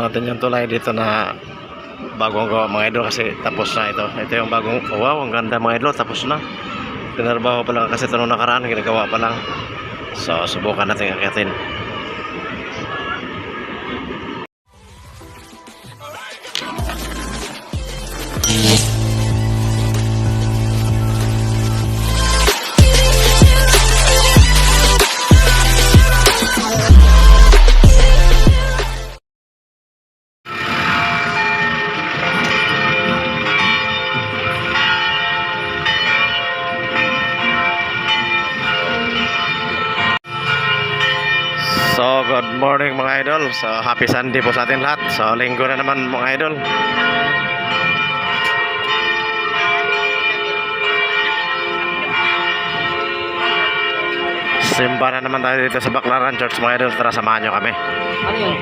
natin yung tulay dito na bagong gawa mga idol kasi tapos na ito. Ito yung bagong, wow, ang ganda mga idol, tapos na. Pinarbaho pa lang kasi ito nung nakaraan, ginagawa pa lang. So, subukan natin akitin. So, morning mga idol. So, happy Sunday po sa atin lahat. So, linggo na naman mga idol. Simba na naman tayo dito sa Baclaran Church mga idol. Tara, samahan nyo kami. Ano yun?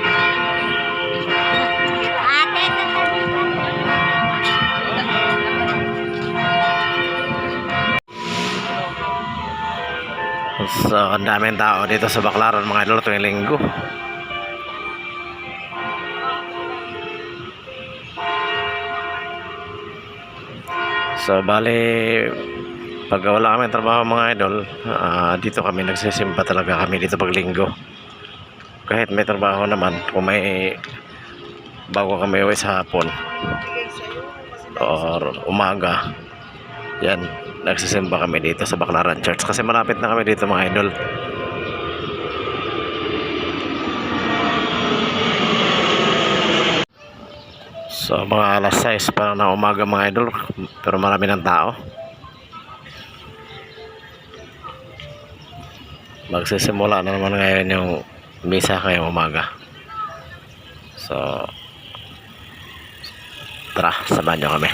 So, ang daming tao dito sa Baclaran mga idol tuwing linggo. So, bali, pag wala kami trabaho mga idol, ah, dito kami nagsisimba talaga kami dito pag linggo. Kahit may trabaho naman, kung may bago kami uwi sa hapon or umaga, yan, nagsisimba kami dito sa Baclaran Church kasi malapit na kami dito mga idol. So mga alas 6 pa ng umaga mga idol pero marami ng tao. Magsisimula na naman ngayon yung misa ngayong umaga. So tara, samahan nyo kami.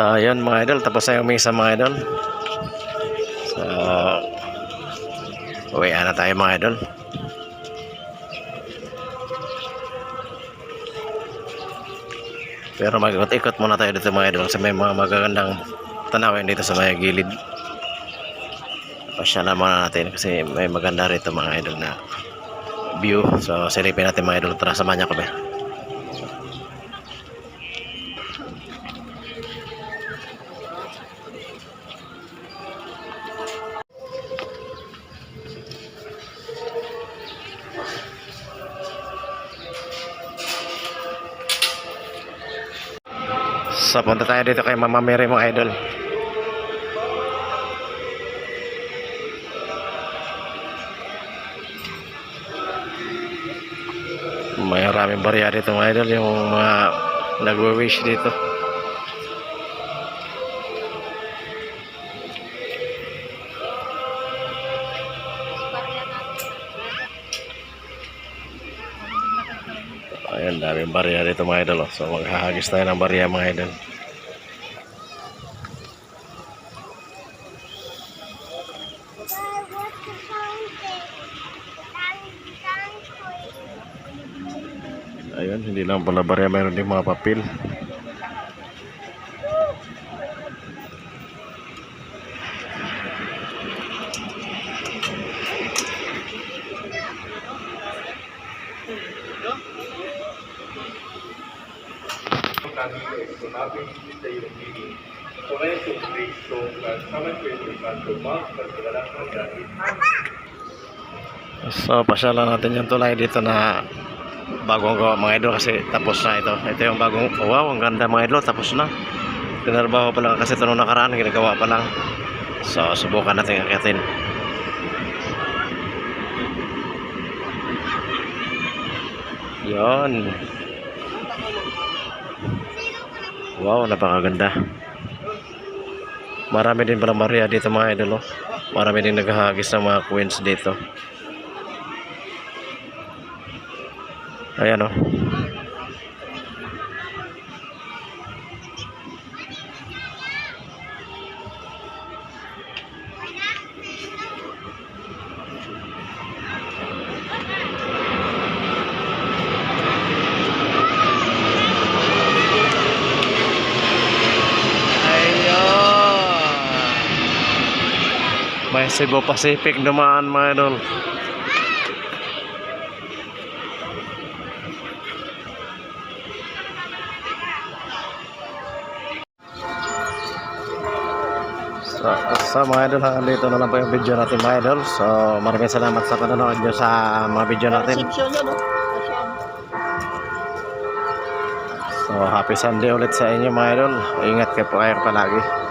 So, ayun mga idol. Tapos na yung misa mga idol. So, uwi na tayo mga idol. Pero mag-ikot muna tayo dito mga idol kasi may mga magagandang tanawin dito sa mga gilid. Pasyalan muna natin kasi may maganda rito mga idol na view. So silipin natin mga idol. Tara samahan niyo kami. So punta tayo dito kay Mama Mary mga idol. May maraming barya dito mga idol yung mga nagwe-wish dito. Ayan, daming barya dito mga idol. oh. So maghahagis tayo ng barya mga idol. Ayun, hindi lang pala barya, mayroon din mga papel. Sumabing sa iyong piling. Por eso Cristo, ko yung Santo Mas, pagkakalang ng dahil. So, pasyalan natin yung tulay dito na bagong gawa mga idol kasi tapos na ito. Ito yung bagong, wow, ang ganda mga idol, tapos na. Tinarbaho pa lang kasi ito nung nakaraan, ginagawa pa lang. So, subukan natin akitin. Yon. Wow, napakaganda. Marami din pala Maria dito mga idol. Oh. Marami din naghahagis ng mga queens dito. Ayan oh. May Cebu Pacific naman mga idol. So, so mga idol, hanggang dito na lang po yung video natin mga idol. So maraming salamat sa panonood nyo sa mga video natin. So happy Sunday ulit sa inyo mga idol. Ingat kayo po kayo palagi.